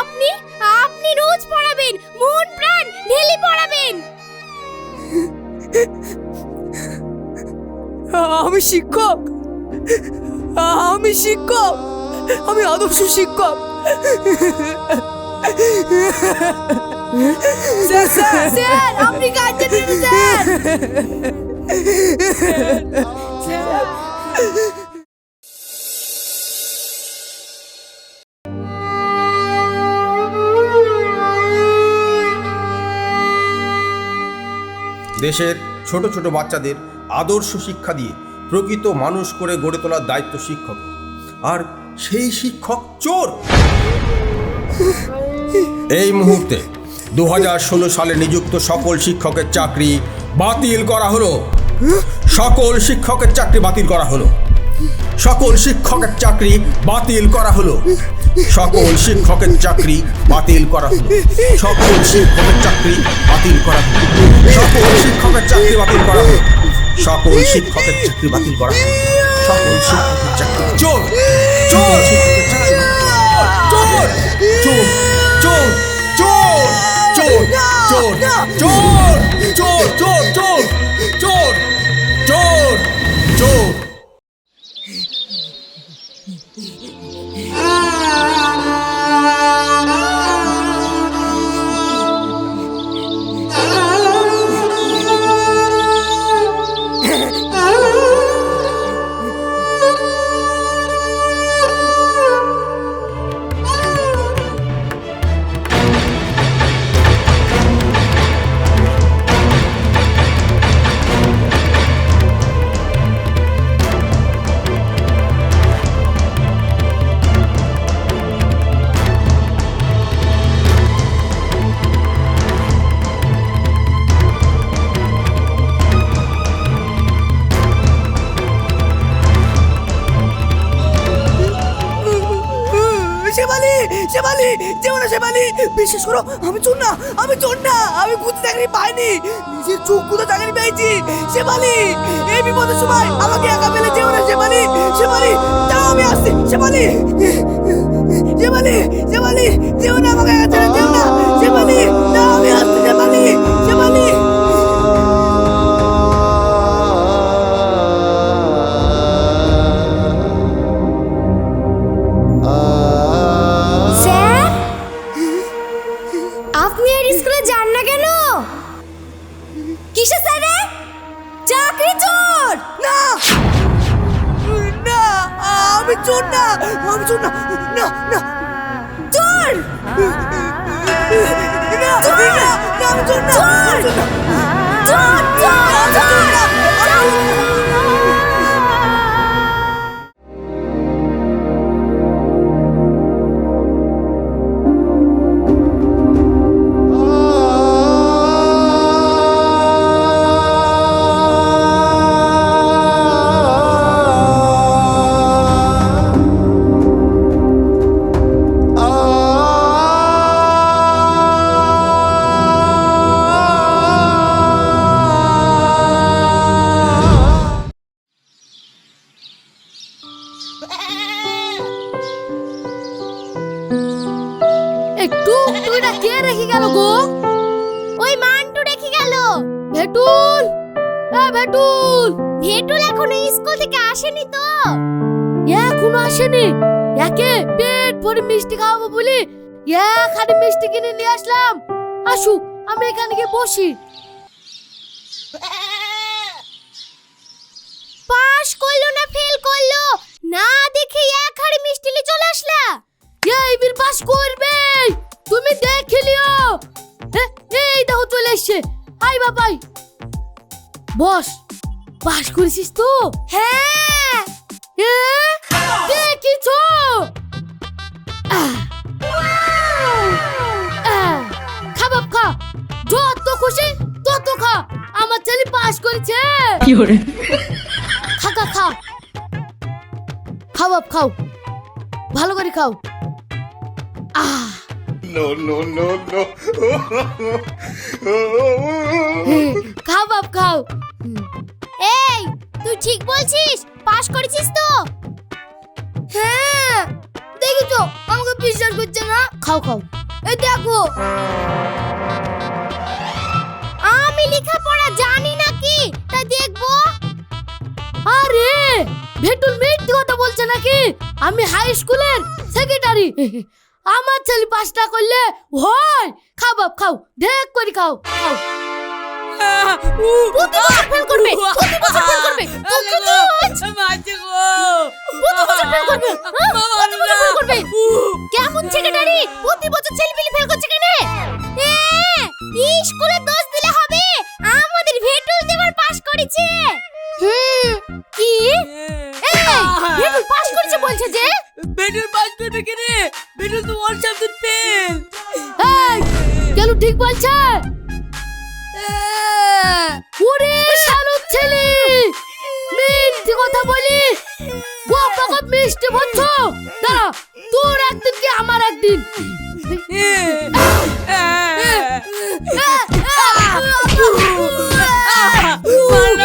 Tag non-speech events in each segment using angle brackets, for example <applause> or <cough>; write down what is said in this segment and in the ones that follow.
আপনি আপনি রোজ পড়াবেন মন প্রাণ ঢেলে পড়াবেন। আমি শিক্ষক। আমি শিক্ষক। আমি আদর্শ শিক্ষক। স্যার স্যার স্যার আপনি কাঁদছেন স্যার <laughs> দেশের ছোট ছোট বাচ্চাদের আদর্শ শিক্ষা দিয়ে প্রকৃত মানুষ করে গড়ে তোলার দায়িত্ব শিক্ষক আর সেই শিক্ষক চোর! এই মুহূর্তে দু হাজার ষোলো সালে নিযুক্ত সকল শিক্ষকের চাকরি বাতিল করা হলো। সকল শিক্ষকের চাকরি বাতিল করা হলো। সকল শিক্ষকের চাকরি বাতিল করা হলো। সকল শিক্ষকের চাকরি বাতিল করা হলো। সকল শিক্ষকের চাকরি বাতিল করা হলো। সকল শিক্ষকের চাকরি বাতিল করা হলো। সকল শিক্ষকের চাকরি বাতিল করা হলো। সকল শিক্ষকের চাকরি চোর চোর চোর চোর! চোর! চোর! চোর! চোর! চোর! চোর! চোর! যেও না শেফালি। বিশ্বাস করো, আমি চোর না, আমি চোর না, আমি কুত্তে চাকরি পাইনি। নিজের চোখ কুতো চাকরি পেয়েছি। শেফালি, এই বিপদের সময় আমাকে একা ফেলে যেও না শেফালি। শেফালি তাও আমি আসছি। শেফালি শেফালি শেফালি, যেও না আমাকে একা ছেড়ে যেও না। শেফালি তাও আমি আসছি, শেফালি। চোর না আমি চোর না না না। চোর! না না না আমি চোর না। একে পেট ভরে মিষ্টি খাওয়াবো বলি এখানে মিষ্টি কিনে নিয়ে আসলাম। আসুক, আমি এখানে গিয়ে বসি। পাস করল না ফেল করল? না দেখে এক হাড়ি মিষ্টি নিয়ে চলে আসলা? এই বীর পাস করবে। তুমি দেখে লিও এই দেখো চলে এসছে। আই বাবাই। বস, পাস করেছিস তো? হ্যাঁ। খাবাব খাও ভালো করে খাও ah no no no no খাও খাও এই তুই ঠিক বলছিস পাস করেছিস তো? হ্যাঁ দেখি দেখেছ আমাকে বিশ্বাস করছে না? খাও খাও। এই দেখো। আমি লেখাপড়া জানি নাকি তাই দেখব। আরে ভেটুল মিথ্যে কথা বলছে নাকি? আমি হাই স্কুলের সেক্রেটারি আমার ছেলে পাঁচটা করলে হয় খাও বাপ খাও দেখ করে খাও খাও। প্রতি বছর ফেল করবে প্রতি বছর ফেল করবে তোকে তো মাঝে গো। প্রতি বছর ফেল করবে হ্যাঁ? প্রতি বছর ফেল করবে। কেমন সেক্রেটারি প্রতি বছর ছেলেপিলে ফেল করছে কেন? এ স্কুলে দোষ দিলে হবে। আমাদের ভেটুল দেবার পাস করেছে। হুম কি? ভেটুল পাস করেছে বলছে যে? বেটুল পাস করবে কে রে বেটুল তো ওয়ান সাবজেক্ট ফেল এই গেলু ঠিক বলছে। ওরে শালুক ছেলে মিথ্যে কথা বলি বাবা মিষ্টি বলছো দাঁড়া তোর একদিন কি আমার একদিন আমার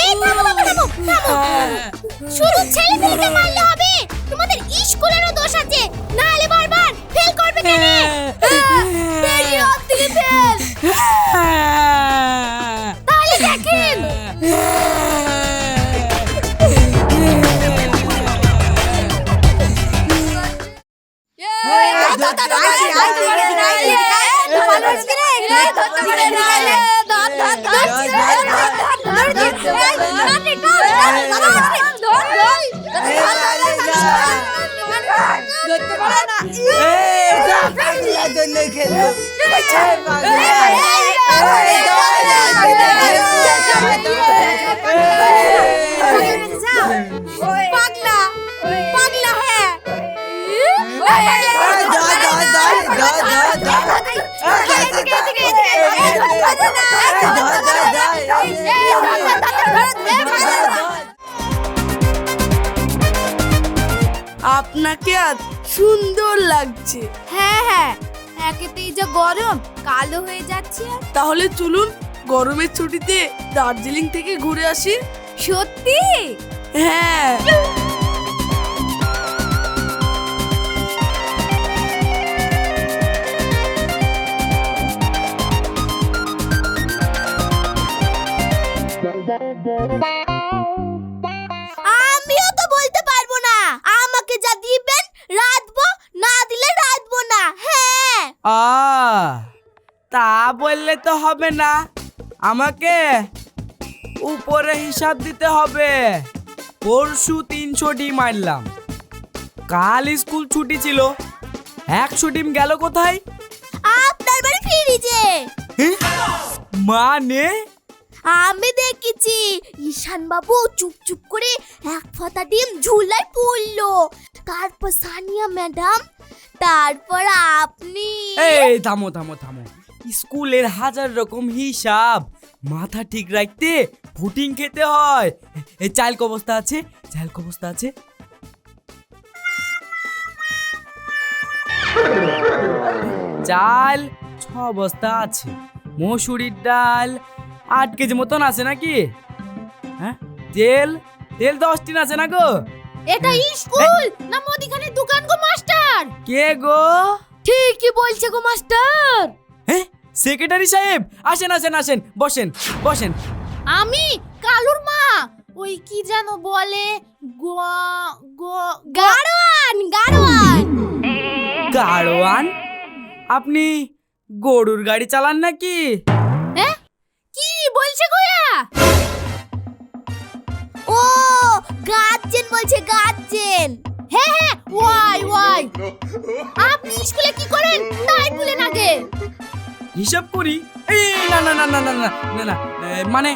এই থামো, থামো, থামো, থামো। শুধু ছেলে পেলেকে মারলে হবে তোমাদের স্কুলেরও দোষ আছে নাহলে বারবার ফেল করবে কেন তাহলে দেখেন পাগলা পাগলা হ্যাঁ আপনাকে আজ সুন্দর লাগছে। হ্যাঁ হ্যাঁ। একেতেই যা গরম কালো হয়ে যাচ্ছে তাহলে চলুন গরমের ছুটিতে দার্জিলিং থেকে ঘুরে আসি। সত্যি? হ্যাঁ। আমিও তো বলতে পারব না। আমাকে যা দিবেন রাতবো না দিলে রাতবো না। হ্যাঁ। আ তা বললে তো হবে না। আমাকে উপরে হিসাব দিতে হবে। পরশু তিনশো ডিম মারলাম কাল স্কুল ছুটি ছিল। একশো ডিম গেল কোথায়? আপনার বাড়ি ফিরিছে মানে? আমি দেখেছি। ঈশান বাবু চুপ চুপ করে এক ফটা ডিম ঝুলায় পড়ল। তারপর সানিয়া ম্যাডাম, তারপর আপনি। এই, থামো থামো থামো। স্কুলের হাজার রকম হিসাব। মাথা ঠিক রাখতে ফুটিং খেতে হয়। এই চাল অবস্থা আছে? চাল অবস্থা আছে? চাল ছ বস্তা আছে। মসুরির ডাল আট কেজি মতন আছে নাকি? হ্যাঁ? তেল? তেল দশ টিন আছে না গো? এটা স্কুল না মুদিখানার দোকান গো মাস্টার? কে গো? ঠিকই বলছে গো মাস্টার। হ্যাঁ? সেক্রেটারি সাহেব আসেন আসেন আসেন বসেন বসেন। আমি কালুর মা। ওই কি যেন বলে গাড়োয়ান গাড়োয়ান। গাড়োয়ান? আপনি গরুর গাড়ি চালান নাকি? কি ও গার্জেন বলছে গার্জেন। হ্যাঁ হ্যাঁ ওয়াই ওয়াই। আপনি স্কুলে কি করেন? তাই বলেন আগে। হিসাব করি? এই না না না না না না না না মানে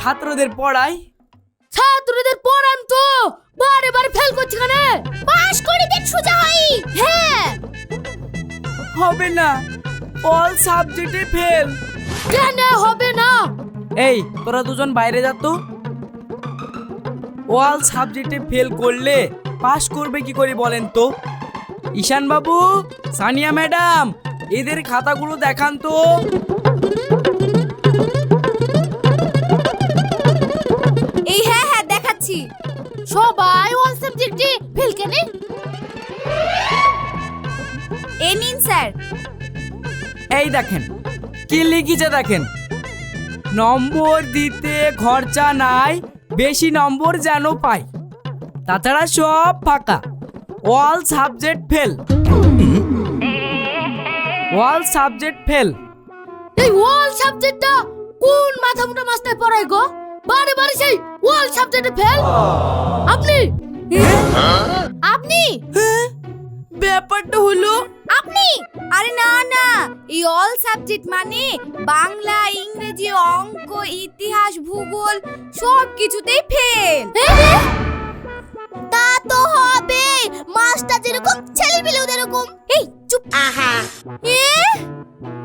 ছাত্রদের পড়াই। ছাত্রদের পড়ান তো। বারে বারে ফেল করছে কেন পাস করে দেন সোজা হই। হ্যাঁ। হবে না। অল সাবজেক্টে ফেল কেন হবে না? এই তোরা দুজন বাইরে যা তো। অল সাবজেক্টে ফেল করলে পাস করবে কি করে বলেন তো? ঈশান বাবু সানিয়া ম্যাডাম এদের খাতাগুলো দেখান তো। এই হ্যাঁ হ্যাঁ দেখাচ্ছি। সবাই ওয়াল সাবজেক্টে ফেল কেনে? এ নিন স্যার। এই দেখেন কি লিখেছে দেখেন? নম্বর দিতে খরচা নাই বেশি নম্বর যেন পাই। তাছাড়া সব ফাঁকা। All subject fail all subject fail এই অল সাবজেক্টটা কোন মাথা মোটা মাস্টার পড়ায় গো? বারে বারে সেই অল সাবজেক্টে ফেল আপনি? আপনি? ব্যাপারটা হলো আপনি? আরে না না এই অল সাবজেক্ট মানে বাংলা ইংরেজি অঙ্ক ইতিহাস ভূগোল সব কিছুতেই ফেল তা তো হবে মাস্টার যেরকম ছেলেপিলেও যেরকম এই চুপ। আহা। এ?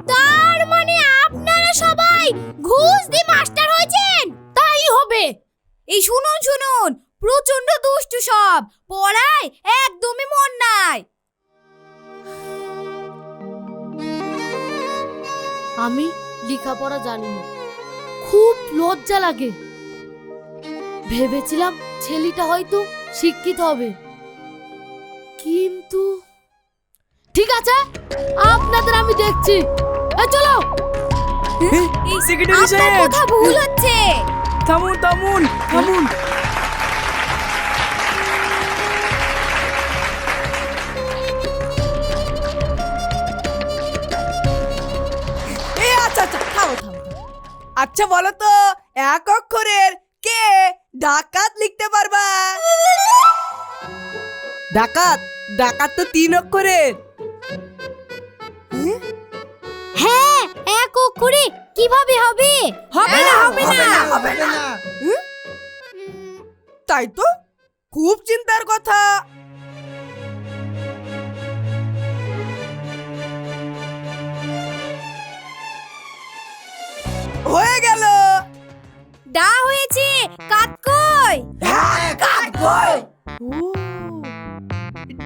তার মানে আপনারা সবাই ঘুষ দিয়ে মাস্টার হয়েছেন? তাই হবে। এই শুনুন শুনুন প্রচণ্ড দুষ্টু সব পড়ায় একদমই মন নাই। আমি লেখাপড়া জানি না খুব লজ্জা লাগে। ভেবেছিলাম ছেলেটা হয়তো শিক্ষিত হবে। কিন্তু ঠিক আছে আপনাদের আমি দেখছি। এই চলো সেক্রেটারি সাহেব। কথা ভুল হচ্ছে। থামুন থামুন থামুন। আচ্ছা বলো তো এক অক্ষরের কে ডাকাত লিখতে পারবা? ডাকাত? ডাকাত তো তিন অক্ষরের। হ্যাঁ এক অক্ষরে কীভাবে হবে? হবে না হবে না। হবে না তাই তো খুব চিন্তার কথা। হয়ে গেল। ডা হয়েছে কাত কই? হ্যাঁ, কাক কই?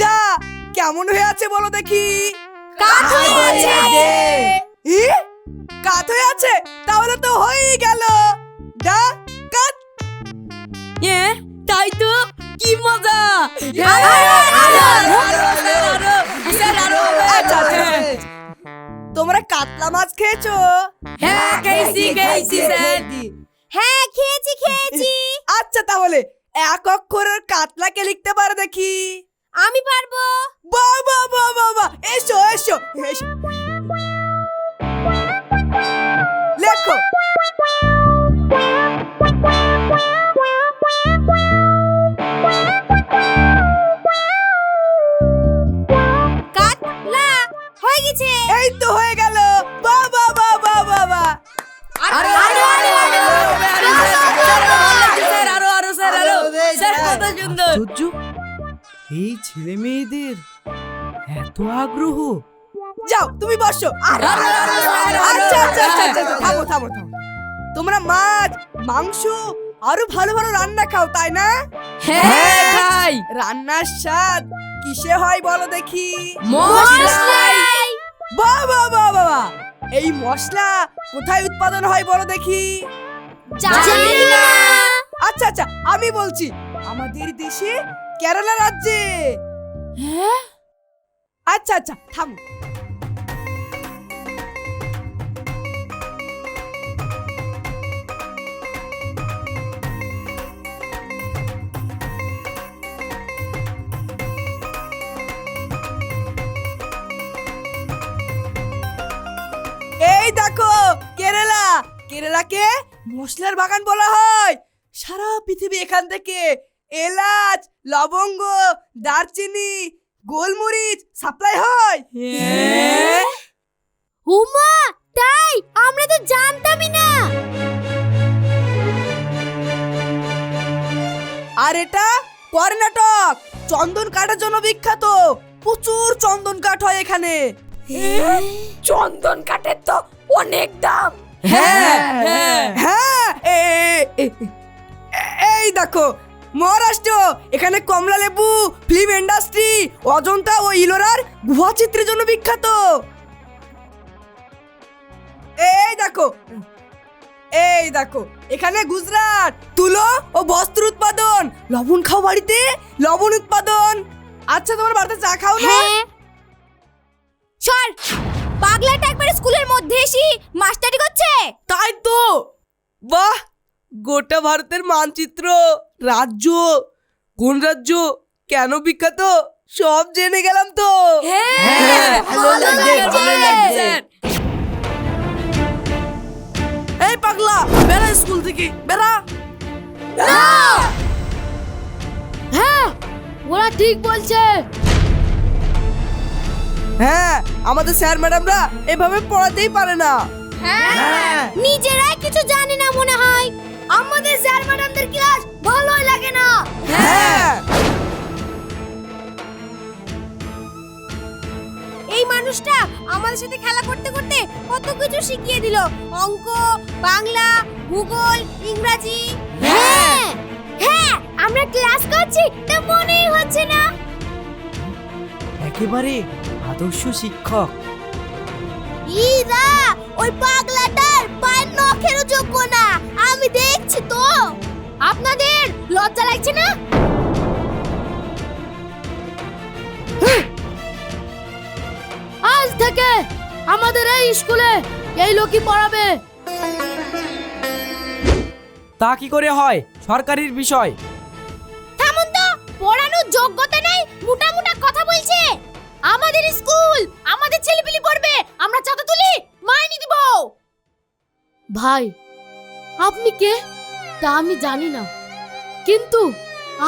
ডা কেমন হয়ে আছে বলো দেখি। কাত হয়ে আছে। ই? কাত হয়ে আছে? তাহলে তো হয়েই গেল। ডা কাত এ তাই তো কি মজা। তোমরা কাতলা মাছ খেয়েছো? হ্যাঁ খেয়েছি খেয়েছি স্যার। হ্যাঁ খেয়েছি খেয়েছি। <laughs> আচ্ছা তাহলে এক অক্ষরের কাতলা কে লিখতে পারো দেখি। আমি পারব। বাবা বাবা বাবা এসো এসো এসো। যাও আচ্ছা আচ্ছা আচ্ছা থামো থামো থামো। তোমরা মাছ মাংস আরও ভালো ভালো রান্না খাও তাই না? হ্যাঁ রান্নার স্বাদ কিসে হয় বলো দেখি? বাবা বাবা এই মশলা কোথায় উৎপাদন হয় বলো দেখি? জানি না। আচ্ছা আচ্ছা আমি বলছি আমাদের দেশে কেরালা রাজ্যে। হ্যাঁ? আচ্ছা আচ্ছা থামো। কেরালাকে মশলার বাগান বলা হয়। সারা পৃথিবী এখান থেকে এলাচ লবঙ্গ দারচিনি গোলমরিচ সাপ্লাই হয়। হ্যাঁ? উমা তাই? আমরা তো জানতামই না। আর এটা কর্ণাটক। চন্দন কাঠের জন্য বিখ্যাত। প্রচুর চন্দন কাঠ হয় এখানে। চন্দন কাঠের তো অনেক দাম। হ্যাঁ হ্যাঁ হ্যাঁ। এ- এই দেখো মহারাষ্ট্র এখানে কমলা লেবু ফিল্ম ইন্ডাস্ট্রি অজন্তা ও ইলোরার গুহা চিত্রের জন্য বিখ্যাত। এই দেখো এই দেখো এখানে গুজরাট তুলো ও বস্ত্র উৎপাদন লবণ খাও বাড়িতে লবণ উৎপাদন। আচ্ছা তোমার বাড়িতে চা খাও না? হ্যাঁ। সর পাগলাটা একবার স্কুলের মধ্যে এসি মাস্টারি করছে? তাই তো। বাহ গোটা ভারতের মানচিত্র রাজ্য কোন রাজ্য কেন বিখ্যাত সব জেনে গেলাম তো। হ্যাঁ। এই পাগলা বেড়া স্কুল থেকে বেড়া। হ্যাঁ ওরা ঠিক বলছে। হ্যাঁ আমাদের স্যার ম্যাডামরা এভাবে পড়াতেই পারে না। হ্যাঁ নিজেরাই কিছু জানি না মনে হয়। আমাদের স্যার ম্যাডামদের ক্লাস ভালোই লাগে না? হ্যাঁ। এই মানুষটা আমাদের সাথে খেলা করতে করতে কত কিছু শিখিয়ে দিল। অঙ্ক বাংলা ভূগোল ইংরাজি। হ্যাঁ হ্যাঁ আমরা ক্লাস করছি তা মনেই হচ্ছে না। একেবারে আদর্শ শিক্ষক। ইরা ওই পাগলাটার পায়ের নখেরও যোগ্য না। আমি দেখছি তো। আপনাদের লজ্জা লাগছে না? আজ থেকে আমাদের এই স্কুলে এই লোকই পড়াবে। তা কি করে হয়? সরকারির বিষয়। তেমন তো পড়ানোর যোগ্যতা নেই মোটা মোটা কথা বলছে আমাদের স্কুল! আমাদের ছেলেপিলি পড়বে! আমরা চাঁদা তুলি! মাইনে দিব! ভাই, আপনি কে? তা আমি জানি না। কিন্তু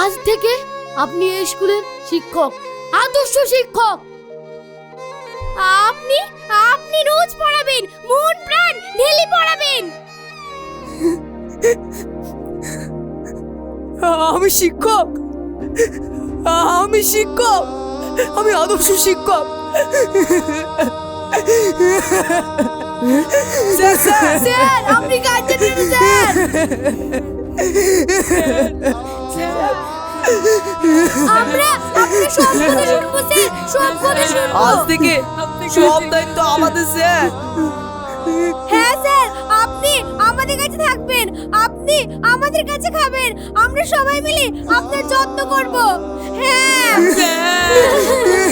আজ থেকে আপনি এই স্কুলের শিক্ষক, আদর্শ শিক্ষক! আপনি আপনি রোজ পড়াবেন, মন প্রাণ ঢেলে পড়াবেন! আমি শিক্ষক! আমি শিক্ষক! আমি আদর্শ শিক্ষক। স্যার, স্যার, স্যার আপনি কাঁদছেন স্যার? আমরা আপনি সব কথা শুনব স্যার সব কথা শুনব। আজ থেকে সব দায়িত্ব আমাদের স্যার। হ্যাঁ স্যার, আপনি আমাদের কাছে থাকবেন। আপনি আমাদের কাছে খাবেন। আমরা সবাই মিলে আপনার যত্ন করব। হ্যাঁ। স্যার